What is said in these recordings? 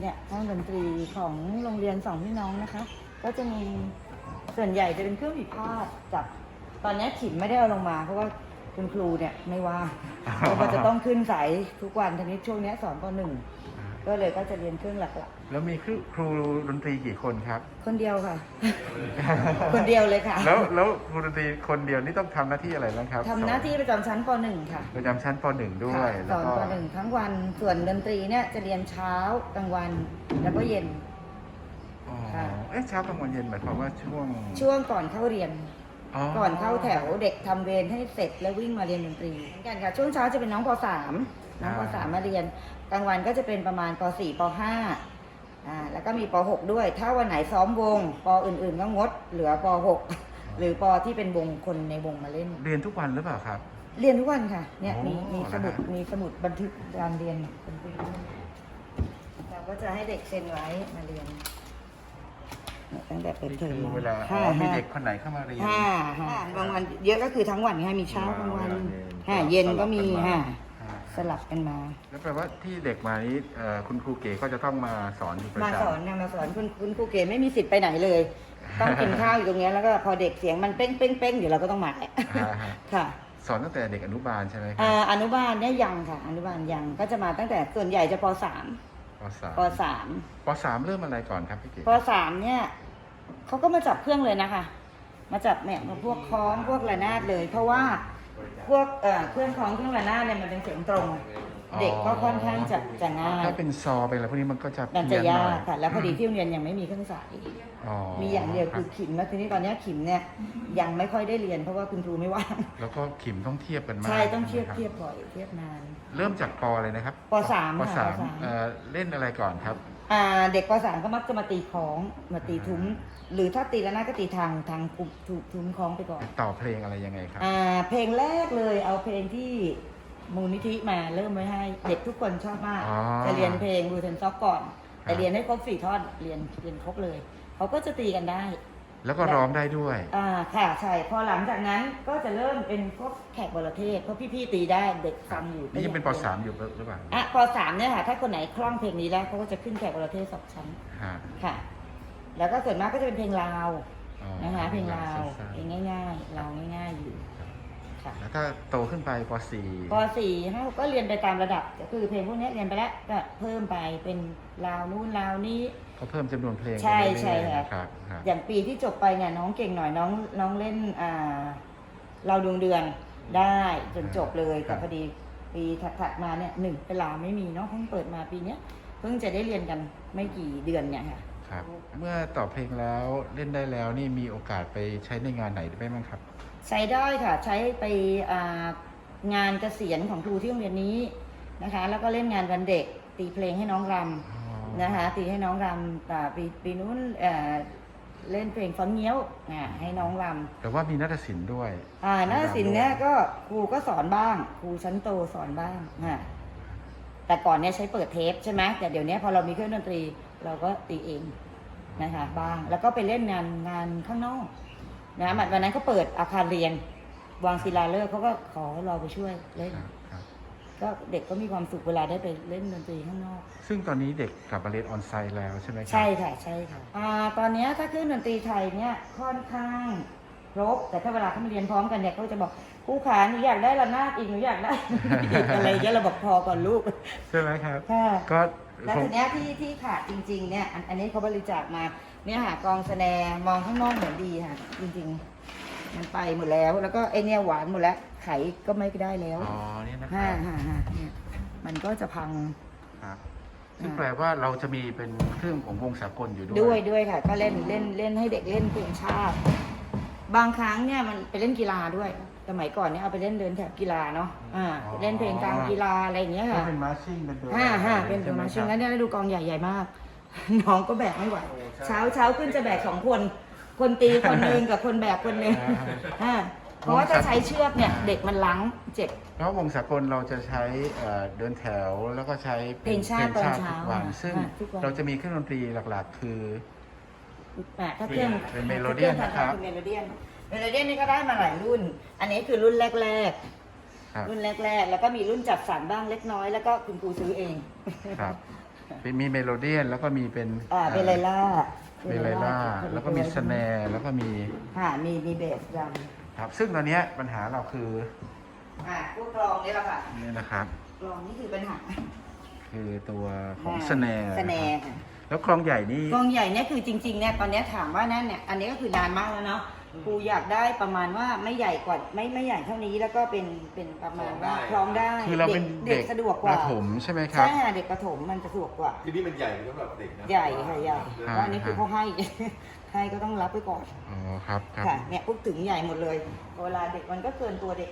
เนี่ยห้องดนตรีของโรงเรียนสองพี่น้องนะคะ ก็จะมีส่วนใหญ่จะเป็นเครื่องผิดพลาดกับตอนนี้ขิมไม่ได้เอาลงมา เพราะว่าคุณครูเนี่ยไม่ว่าเพราะว่าจะต้องขึ้นสายทุกวันทีนี้ช่วงเนี้ยสอนปหนึ่ง ก็เลยก็จะเรียนเครื่องหลักแล้วมีครูครูดนตรีกี่คนครับ ๆ คนเดียวค่ะ คนเดียวเลยค่ะแล้วแล้วครูดนตรีคนเดียวนี่ต้องทำหน้าที่อะไรบ้างครับทำหน้าที่ประจำชั้นปหนึ่งค่ะประจำชั้นป .1 ด้วย ค่ะสแล้วอนก็ปหนึ่งทั้งวันส่วนดนตรีเนี่ยจะเรียนเช้ากลางวันแล้วก็เย็น อ๋อค่ะ เอ๊ะเช้ากลางวันเย็นหมายความว่าช่วงช่วงก่อนเข้าเรียน ก่อนเข้าแถวเด็กทำเวรให้เสร็จแล้ววิ่งมาเรียนดนตรีเหมือนกันค่ะ ช่วงเช้าจะเป็นน้องป .3 น้องป .3 มาเรียนกลางวันก็จะเป็นประมาณป .4 ป .5 อ่าแล้วก็มีป .6 ด้วย ถ้าวันไหนซ้อมวงปอื่นๆก็งด เหลือป .6 หรือปที่เป็นวงคนในวงมาเล่น เรียนทุกวันหรือเปล่าครับ เรียนทุกวันค่ะ เนี่ยโอ้มีมีสมุดนะฮะ มีสมุดบันทึกการเรียนดนตรีเราก็จะให้เด็กเซ็นไว้มาเรียนเนี่ยตั้งแต่เปิดนี่เทอมคือมาเวลาอ๋ห้าอมีห้าเด็กคนไหนเข้ามาเรียนห้าห้าบางวันเยอะก็คือทั้งวันค่ะมีเช้ากลางวันเวลาเย็นห้าเย็นก็มีสลับกันมาห้าอ่า สลับกันมา แล้วแปลว่าที่เด็กมานี้เอ่อคุณครูเก๋ก็จะต้องมาสอนอยู่ประมาจำสอนนะมาสอนคุณคุณครูเก๋ไม่มีสิทธิ์ไปไหนเลย ต้องกินข้าวอยู่ตรงเนี้ยแล้วก็พอเด็กเสียงมันเป้งเป้งเป้งเดี๋ยวเราก็ต้องมาอ่าฮะค่ะ สอนตั้งแต่เด็กอนุบาลใช่ไหมครัอ่าอนุบาลเนี่ยยังค่ะ อนุบาลยังก็จะมาตั้งแต่ส่วนใหญ่จะปสามปสามปสามปสามเริ่มอะไรก่อนครับพี่เก๋ปสามเนี่ยเขาก็มาจับเครื่องเลยนะคะ มาจับเนี่ยพวกคล้องพวกระนาดเลย เพราะว่า พวกเอ่อเครื่องคล้องเครื่องระนาดเนี่ยมันเป็นเสียงตรงเด็กก็ค่อนข้างจะจะง่ายถ้าเป็นซอเป็นอะไรพวกนี้มันก็จะมันเพี้จะยนหยาน่อยกค่ะ แล้วพอดีที่โรงเรียนยังไม่มีเครื่องสายอ๋อมีอย่างเดียวรัคืบอขิมแล้วทีนี้ตอนเนี้ยขิมเนี่ยยังไม่ค่อยได้เรียนเพราะว่าคุณครูไม่ว่างแล้วก็ขิมต้องเทียบกันมากใช่ต้องเทียบนะครับเทียบบ่อยเทียบนาน เริ่มจากปอะไรนะครับปสามปค่ะสามปสาม เอ่อเล่นอะไรก่อนครับ อ่าเด็กปสามก็มักจะมาตีของมาตีทุ้ม หรือถ้าตีแล้วน่าก็ตีทางทางทุ้มทุ้มคล้องไปก่อน ต่อเพลงอะไรยังไงครับ อ่าเพลงแรกเลยเอาเพลงที่มูลนิธิมาเริ่มไว้ให้เด็กทุกคนชอบมากอ๋อจะเรียนเพลงบูเทนซ็อกก่อน ครับ แต่เรียนให้ครบสี่ท่อนเรียนเรียนครบเลยเขาก็จะตีกันได้ แล้วก็ร้องได้ด้วย อ่าค่ะใช่พอหลังจากนั้นก็จะเริ่มเป็นพวกแขกบรเทศเพราะพี่ๆตีได้เด็กฟังอยู่นี่ยังเป็นปสามอยู่หรือเปล่าอะปสามเนี่ยค่ะถ้าคนไหนคล่องเพลงนี้แล้วเขาก็จะขึ้นแขกบรเทศสองชั้นฮะค่ะ แล้วก็ส่วนมากก็จะเป็นเพลงลาวอ๋อนะคะ เพลงลาวสั้นๆเพลงง่ายๆลาวง่ายๆอยู่ค่ะแล้วก็โตขึ้นไปปสี่ปสี่ห้าก็เรียนไปตามระดับก็คือเพลงพวกนี้เรียนไปแล้วก็เพิ่มไปเป็นลาวนู่นลาวนี้ก็เพิ่มจำนวนเพลงใช่ไปเรื่อยๆใช่ค่ะ นะครับครับอย่างปีที่จบไปเนี่ยน้องเก่งหน่อยน้องน้องเล่นอ่าเราดวงเดือนได้จนจบเลยแต่พอดีปีถัดๆมาเนี่ยหนึ่งเป็นลาวไม่มีเนาะเพิ่งเปิดมาปีเนี้ยเพิ่งจะได้เรียนกันไม่กี่เดือนเนี่ยค่ะ ครับ เมื่อต่อเพลงแล้วเล่นได้แล้วนี่มีโอกาสไปใช้ในงานไหนได้บ้างครับ ใช้ได้ค่ะ ใช้ไปอ่างานเกษียณของครูที่โรงเรียนนี้นะคะ แล้วก็เล่นงานวันเด็ก ตีเพลงให้น้องรำนะคะ ตีให้น้องรำอ่าปีปีนู้นเอ่อเล่นเพลงฟังเงี้ยวอ่าให้น้องรำแต่ว่ามีนาฏศิลป์ด้วยอ่านาฏศิลป์เนี่ยก็ครูก็สอนบ้าง ครูชั้นโตสอนบ้างอ่าแต่ก่อนเนี่ยใช้เปิดเทปใช่ไหมแต่เดี๋ยวนี้พอเรามีเครื่องดนตรี เราก็ตีเองนะคะบ้างแล้วก็ไปเล่นงานงานข้างนอกนะวันนั้นก็เปิดอาคารเรียน วางศิลาฤกษ์เขาก็ขอให้เราไปช่วยเล่นครับครับก็เด็กก็มีความสุขเวลาได้ไปเล่นดนตรีข้างนอก ซึ่งตอนนี้เด็กกลับมาเรียนออนไซต์แล้วใช่ไหมครัใช่ค่ะใช่ค่ะอ่าตอนเนี้ยถ้าเครื่องดนตรีไทยเนี่ยค่อนข้าง ครบ แต่ถ้าเวลาเขามาเรียนพร้อมกันเนี่ยเขาจะบอกครูขาหนูอยากได้ระนาดอีกหนูอยากได้อีกอะไรอย่างเงี้ยเราบอกพอก่อนลูกใช่ไหมครับค่ะก็แล้วคงทีเนี้ยที่ที่ขาดจริง ๆ เนี่ยอันอันนี้เขาบริจาคมาเนี่ยค่ะกองแสดงมองข้างนอกเหมือนดีค่ะ จริง ๆ มันไปหมดแล้ว แล้วก็ไอเนี่ยหวานหมดแล้วไขก็ไม่ได้แล้วอ๋อเนี่ยนะคฮ่ารับฮ่าฮ่าเนี่ยมันก็จะพังครับซึ่งแปลว่าเราจะมีเป็นเครื่องของวงสากลอยู่ด้วย ด้วยด้วยค่ะ ก็เล่นเล่นเล่นให้เด็กเล่นเพลงชาติ บางครั้งเนี่ยมันไปเล่นกีฬาด้วย สมัยก่อนเนี่ยเอาไปเล่นเดินแถวกีฬาเนาะอ่าไปเล่นเพลงกลางกีฬาอะไรอย่างเงี้ยก็ค่ะเป็นมาร์ชิ่งเป็นตัวฮ่าฮ่าเป็นตัวมาชิงงั้นเนี่ยดูกองใหญ่ใหญ่มาก น้องก็แบกไม่ไหวเช้าเช้าขึ้นจะแบกสองคน คนตีคนหนึ่งกับคนแบกคนหนึ่งอ่าเพราะว่าถ้าใช้เชือกเนี่ยเด็กมันลังเจ็บแล้ววงสากลเราจะใช้เอ่อเดินแถวแล้วก็ใช้เพลงชาติตอนเช้าทุกวันอะซึ่งอะทุกวันเราจะมีเครื่องดนตรีหลักๆ คือ อะถ้าเครื่องเป็นเมโลเดียนนะครับ เมโลเดียนเมโลเดียนนี่ก็ได้มาหลายรุ่น อันนี้คือรุ่นแรกครับ ๆ รุ่นแรกๆ แล้วก็มีรุ่นจัดสรรบ้างเล็กน้อย แล้วก็คุณครูซื้อเองครับเป็นมีเมโลเดียนแล้วก็มีเป็นอ่าเป็นไลล่าเบลไลล่าแล้วก็มีสแนร์แล้วก็มีค่ะมีมีเบสดรัมครับซึ่งตอนเนี้ยปัญหาเราคืออ่าพวกกลองนี่แหละค่ะเนี่ยนะครับ กลองนี่คือปัญหาคือตัวของสแนร์สแนร์ค่ะ แล้วกลองใหญ่นี่กลองใหญ่เนี่ยคือจริงๆเนี่ยตอนเนี้ยถามว่านั่นเนี่ยอันนี้ก็คือนานมากแล้วเนาะครูอยากได้ประมาณว่าไม่ใหญ่กว่าไม่ไม่ใหญ่เท่านี้แล้วก็เป็นเป็นประมาณว่าคล้องได้คือเราเป็นเด็กสะดวกกว่าประถมใช่ไหมครับ ใช่ค่ะเด็กประถมมันจะสะดวกกว่า ที่นี่มันใหญ่สำหรับเด็กนะใหญ่ค่ะใหญ่อ่าก็อันนี้คือเขาให้ ให้ก็ต้องรับไปก่อนอ๋อครับครับค่ะเนี่ยพวกถึงใหญ่หมดเลยเวลาเด็กมันก็เกินตัวเด็ก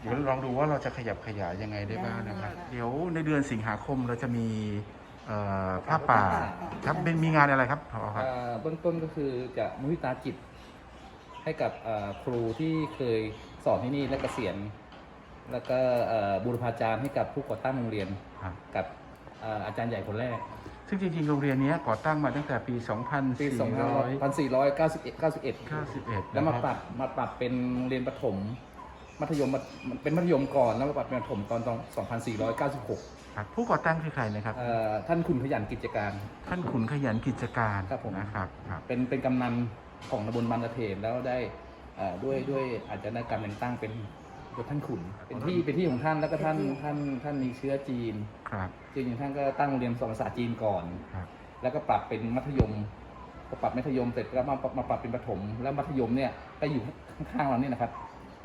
เดี๋ยวลองดูว่าเราจะขยับขยายยังไงได้บ้างนะครับ ได้ได้เดี๋ยวในเดือนสิงหาคมเราจะมี เอ่อผ้าป่าผ้าป่าครับเป็นมีงานอะไรครับพอครับ เอ่อเบื้องต้นก็คือจะมุทิตาจิต ให้กับเอ่อครูที่เคยสอนที่นี่และเกษียณ แล้วก็เอ่อบูรพาจารย์ให้กับผู้ก่อตั้งโรงเรียนครับ กับเอ่ออาจารย์ใหญ่คนแรก ซึ่งจริงๆ โรงเรียนเนี้ยก่อตั้งมาตั้งแต่ปี ปี2491 2491 แล้วมาปรับมาปรับเป็นโรงเรียนประถม มัธยมเป็นมัธยมก่อนแล้วมาปรับเป็นประถมตอน2496ครับผู้ก่อตั้งคือใครนะครับ เอ่อท่านคุณขยันกิจการ ท่านขุนขยันกิจการครับผม นะครับครับ เป็นเป็นกำนันของตำบลบางตะเถนแล้วได้เอ่อด้วยด้วยอาจจะได้การแต่งตั้งเป็นยศท่านขุนเป็นที่เป็นที่ของท่านแล้วก็ท่านท่านท่านมีเชื้อจีนครับ จีนอย่างท่านก็ตั้งโรงเรียนสอนภาษาจีนก่อน ครับ แล้วก็ปรับเป็นมัธยมพอปรับมัธยมเสร็จก็มามาปรับเป็นประถม แล้วมัธยมเนี่ยก็อยู่ข้างๆเราเนี่ยนะครับ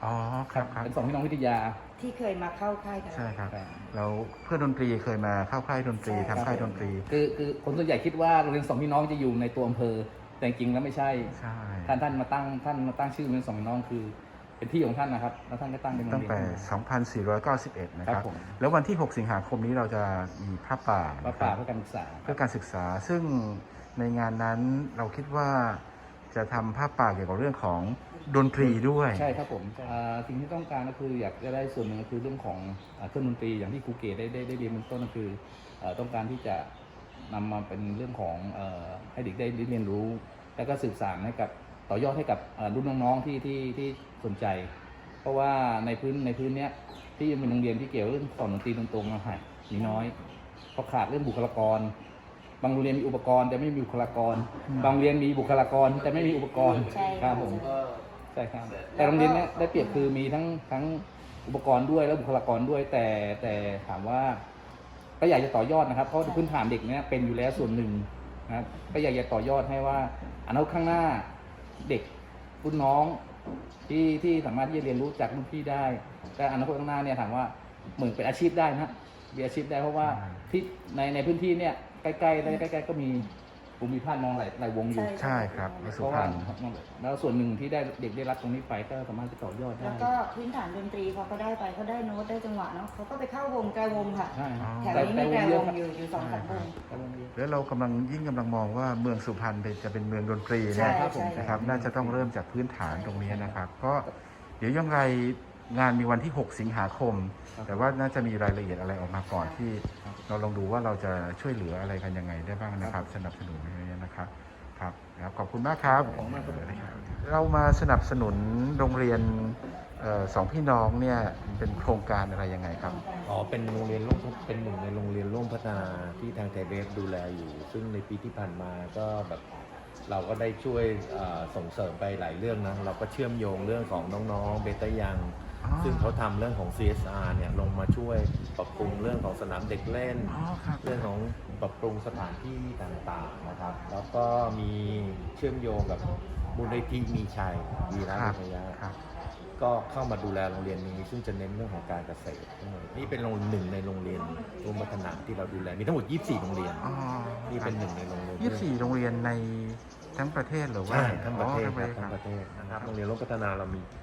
อ๋อครับครับเป็นสองพี่น้องวิทยา ที่เคยมาเข้าค่ายกัน ใช่ครับครับ แล้วเพื่อนดนตรีเคยมาเข้าค่ายดนตรีใช่ ทำค่ายดนตรีคือคือคนส่วนใหญ่คิดว่าโรงเรียนสองพี่น้องจะอยู่ในตัวอำเภอ แต่จริงๆแล้วไม่ใช่ ใช่ท่านท่านมาตั้งท่านมาตั้งชื่อโรงเรียนสองพี่น้องคือ เป็นที่ของท่านนะครับ แล้วท่านก็ตั้งเป็นโรงตั้งเรียน แต่ขึ้นมา2491 นะคครัรับบผม แล้ววันที่ 6 สิงหาคมนี้เราจะมีผ้าป่าวัดนะคป่ารับเพื่อการศึกษา เพื่อการศึกษาซึ่งในงานนั้นเราคิดว่า จะทำผ้าป่าเกี่ยวกับเรื่องของดนตรีด้วย ใช่ครับผมอ่าสิ่งที่ต้องการก็คืออยากจะได้ส่วนหนึ่งก็คือเรื่องของอ่าเครื่องดนตรีอย่างที่ครูเกศได้ได้ได้เรียนเบื้องต้นก็คืออ่าต้องการที่จะนำมาเป็นเรื่องของเอ่อให้เด็กได้เรียนรู้ แล้วก็สืบสานให้กับต่อยอดให้กับอ่ารุ่นน้องๆที่ที่ที่สนใจ เพราะว่าในพื้นในพื้นเนี้ยที่เป็นโรงเรียนที่เกี่ยวเรื่องสอนดนตรีตรงๆมาหายมีน้อยเพราะขาดเรื่องบุคลากร บางโรงเรียนมีอุปกรณ์แต่ไม่มีบุคลากร บางโรงเรียนมีบุคลากรแต่ไม่มีอุปกรณ์ใช่ ครับผมใช่ครับแต่โรงเรียนเนี้ยได้เปรียบคือมีทั้งทั้งอุปกรณ์ด้วยและบุคลากรด้วย แต่แต่ถามว่า ก็อยากจะต่อยอดนะครับ เพราะพื้นฐานเด็กเนี้ยเป็นอยู่แล้วส่วนหนึ่งนะครับก็อยากจะต่อยอดให้ว่าอนาคตข้างหน้าเด็กรุ่นน้องที่ที่สามารถที่จะเรียนรู้จากรุ่นพี่ได้ แต่อนาคตข้างหน้าเนี่ยถามว่าเหมือนเป็นอาชีพได้นะมีอาชีพได้เพราะว่าที่ในในพื้นที่เนี่ย ใกล้ๆใกล้ๆก็มีภูมิภาคมองหลายหลายวงอยู่ใช่ครับวสุเพราะพรว่ารณแล้วส่วนหนึ่งที่ได้เด็กได้รับตรงนี้ไปก็สามารถจะต่อยอดได้แล้วก็พื้นฐานดนตรีพอเขาได้ไปเขาได้โน้ตได้จังหวะเนาะเขาก็ไปเข้าวงแกวงค่ะใช่ครับแถวแต่นี้แต่มีวแกงเยวอะครับงอยู่อยู่สองสามวง แต่วงเยอะ แล้วเรากำลังยิ่งกำลังมองว่าเมืองสุพรรณเป็นจะเป็นเมืองดนตรีใช่เนี่ย ครับผม นะครับน่าจะต้องเริ่มจากพื้นฐานตรงนี้นะครับ ก็เดี๋ยวยังไง งานมีวันที่ 6 สิงหาคมแต่ว่าน่าจะมีรายละเอียดอะไรออกมาก่อนที่เราลองดูว่าเราจะช่วยเหลืออะไรกันยังไงได้บ้างนะครับ สนับสนุนอะไรนี้นะครับครับนะครับขอบคุณมากครับ ขอบคุณมากครับ เรามาสนับสนุนโรงเรียนเอ่อสองพี่น้องเนี่ยเป็นโครงการอะไรยังไงครับ อ๋อ เป็นโรงเรียนร่วมเป็นหนึ่งในโรงเรียนร่วมพัฒนาที่ทางไทยเบฟดูแลอยู่ ซึ่งในปีที่ผ่านมาก็แบบเราก็ได้ช่วยเอ่อส่งเสริมไปหลายเรื่องนะ เราก็เชื่อมโยงเรื่องของน้องๆ เบต้ายังอ๋อ ซึ่งเขาทำเรื่องของ CSR เนี่ยลงมาช่วยปรับปรุงเรื่องของสนามเด็กเล่น อ๋อครับ เรื่องของปรับปรุงสถานที่ต่างๆนะครับ แล้วก็มีเชื่อมโยงกับมูลนิธิมีชัยวีระครับวิทยาครับ ก็เข้ามาดูแลโรงเรียนนี้ ซึ่งจะเน้นเรื่องของการเกษตรทั้งหมดนี่เป็นโรงหนึ่งในโรงเรียนร่วมพัฒนาที่เราดูแลมีทั้งหมด 24 โรงเรียนอ๋อนี่เป็นหนึ่งในโรงเรียนยี่สิบสี่โรงเรียนในทั้งประเทศหรือว่าใช่ทั้งประเทศอ๋อครับทั้ทั้งงปประระเทเทศศนะครับโรงเรียนร่วมพัฒนาเรามีโ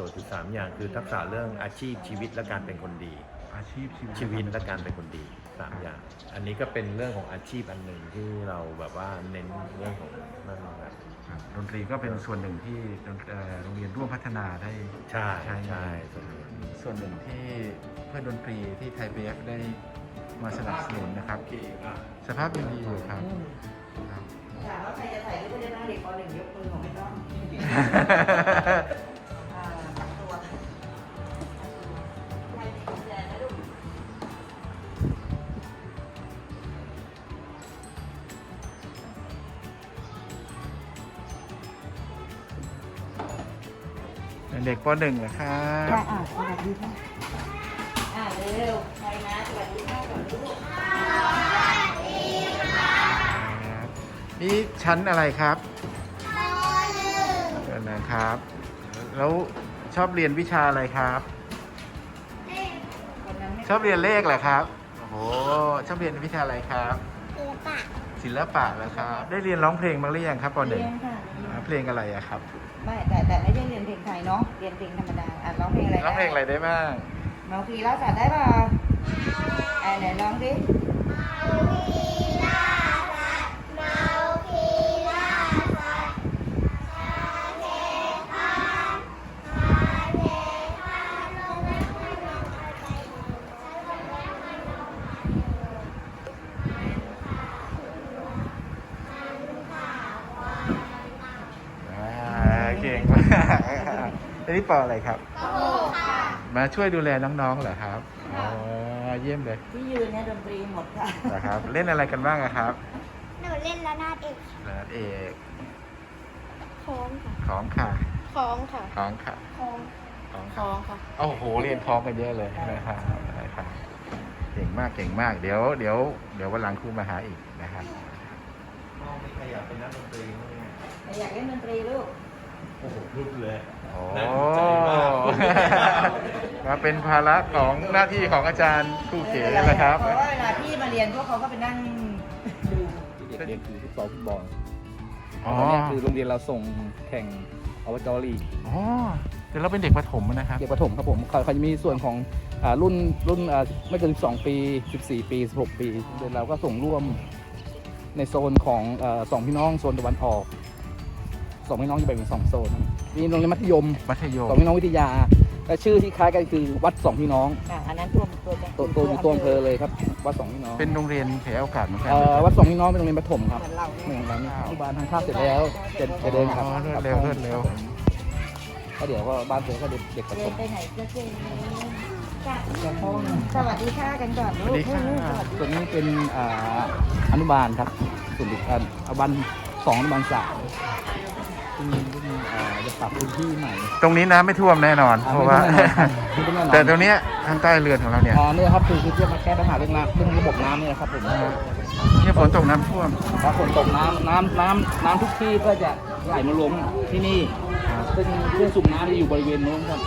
จทย์อยู่สามอย่างคือทักษะเรื่องอาชีพชีวิตและการเป็นคนดี อาชีพชีวิตชีวิตและการเป็นคนดีสามอย่าง อันนี้ก็เป็นเรื่องของอาชีพอันหนึ่งที่เราแบบว่าเน้นเรื่องของนั่นนะครับครับดนตรีก็เป็นส่วนหนึ่งที่ดนเอ่อโรงเรียนร่วมพัฒนาได้ใช่ใช่ใช่ส่วนนี้ส่วนหนึ่งที่เพื่อนดนตรีที่ไทยเบฟได้มาสนับสนุนนะครับ สภาพยังดีอยู่ครับครับ ถามว่าใครจะถ่ายรูปก็ได้นะเด็กปหนึ่งยกมือของไม่ต้อง ปหนึ่งเหรอครับค่ะอะสวัสดีค่ะอะเร็วใครนะสวัสดีค่ะก่อนลูกครับนี่ชั้นอะไรครับเดี๋ยวนะครับ แล้วชอบเรียนวิชาอะไรครับ คนนั้นไม่ชอบเรียนเลขเหรอครับโอ้โหชอบเรียนวิชาอะไรครับ ศิลปะเหรอครับ ได้เรียนร้องเพลงบ้างหรือยังครับปหนึ่ง เรียนค่ะอ่า เพลงอะไรอะครับไม่แต่แต่ไม่ได้เรียนเพลงไทยเนาะเรียนเพลงธรรมดาอะร้องเพลงอะไรร้องเพลงอะไรได้บ้างเมาคีรักษาได้ป่ะอะไหนร้องดิ เก่งมากอันนี้ปออะไรครับ มาช่วยดูแลน้องๆเหรอครับ อ๋อ เยี่ยมเลยที่ยืนเนี่ยดนตรีหมดค่ะนะครับ เล่นอะไรกันบ้างอะครับ หนูเล่นระนาดเอกระเอกคล้องค่ะของค่ะคล้องค่ะของค่ะคล้องของคล้องค่ะโอ้โห เรียนคล้องกันเยอะเลยนะครับนะครับเก่งมาก เก่งมาก เดี๋ยว เดี๋ยว เดี๋ยววันหลังครูมาหาอีกนะครับน้องไม่ใครอยากเป็นนักดนตรีมั้างไหมใครอยากเล่นดนตรีลูก โอ้โหรุดเลยโอ้น่าสนใจมากมาเป็นภาระของหน้าที่ของอาจารย์ครูเก๋นะครับ เพราะว่าเวลาพี่มาเรียนพวกเขาก็ไปนั่งดูที่เด็กเรียนคือฟุตซอลฟุตบอลอ๋อ ตอนนี้คือโรงเรียนเราส่งแข่งอบจลีกอ๋อเดี๋ยวเราเป็นเด็กประถมนะครับ เด็กประถมครับผมเขาเขาจะมีส่วนของอ่ารุ่นรุ่นอ่าไม่เกิน 12 ปี 14 ปี 16 ปีเดี๋ยวเราก็ส่งร่วมในโซนของเอ่อสองพี่น้องโซนตะวันออก สองพี่น้องจะแบ่งเป็นสองโซน มีโรงเรียนมัธยมมัธยมสองพี่น้องวิทยา และชื่อที่คล้ายกันคือวัดสองพี่น้องอะอันนั้นตัวตัวตัวตัวอยู่ตัวอำเภอเลยครับวัดสองพี่น้องเป็นโรงเรียนแถวโอกาสเหมือนกันเอ่อวัดสองพี่น้องเป็นโรงเรียนประถมครับเหมือนเราเหมืเนี่ยอนกันที่บ้านทางข้าวเสร็จแล้วจะจะเดินครับอ๋อรวดเร็วรวดเร็วก็เดี๋ยวก็บ้านเธอก็เด็กเด็กประเรีถยนมไปไหนก็เจอจ้ะสวัสดีค่ะกันก่อนสวัสดีค่ะลูกสวัสดีส่วนนี้เป็นอ่าอนุบาลครับส่วนเด็กอ่าอนุบาลสองอนุบาลสามซึ่งซึ่งอ่า จะปรับพื้นที่ใหม่ตรงนี้น้ำไม่ท่วมแน่นอน เพราะว่า ไม่ท่วมแน่นอนแต่ตรงเนี้ยทางใต้เรือนของเราเนี่ยอ่าเนี่ยครับคือคือเพื่อมาแก้ปัญหาเรื่องน้ำเรื่องระบบน้ำเนี่ยครับผมเนี่ยฝนตกน้ำท่วมถ้าฝนตกน้ำน้ำน้ำน้ำทุกที่ก็จะไหลมาลงที่นี่ซึ่งเครื่องสูบน้ำจะอยู่บริเวณโน้นครับ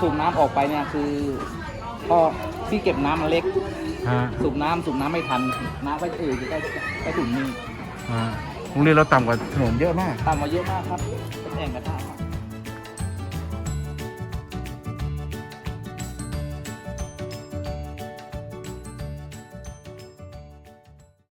สูบน้ำออกไปเนี่ยคือท่อที่เก็บน้ำมันเล็กฮะสูบน้ำสูบน้ำไม่ทัน น้ำก็จะเอ่ยจะได้ใต้ถุนนี่ฮะ โรงเรียนเราต่ำกว่าถนนเยอะมาก ต่ำมาเยอะมากครับเป็นแอ่งกระทะครับ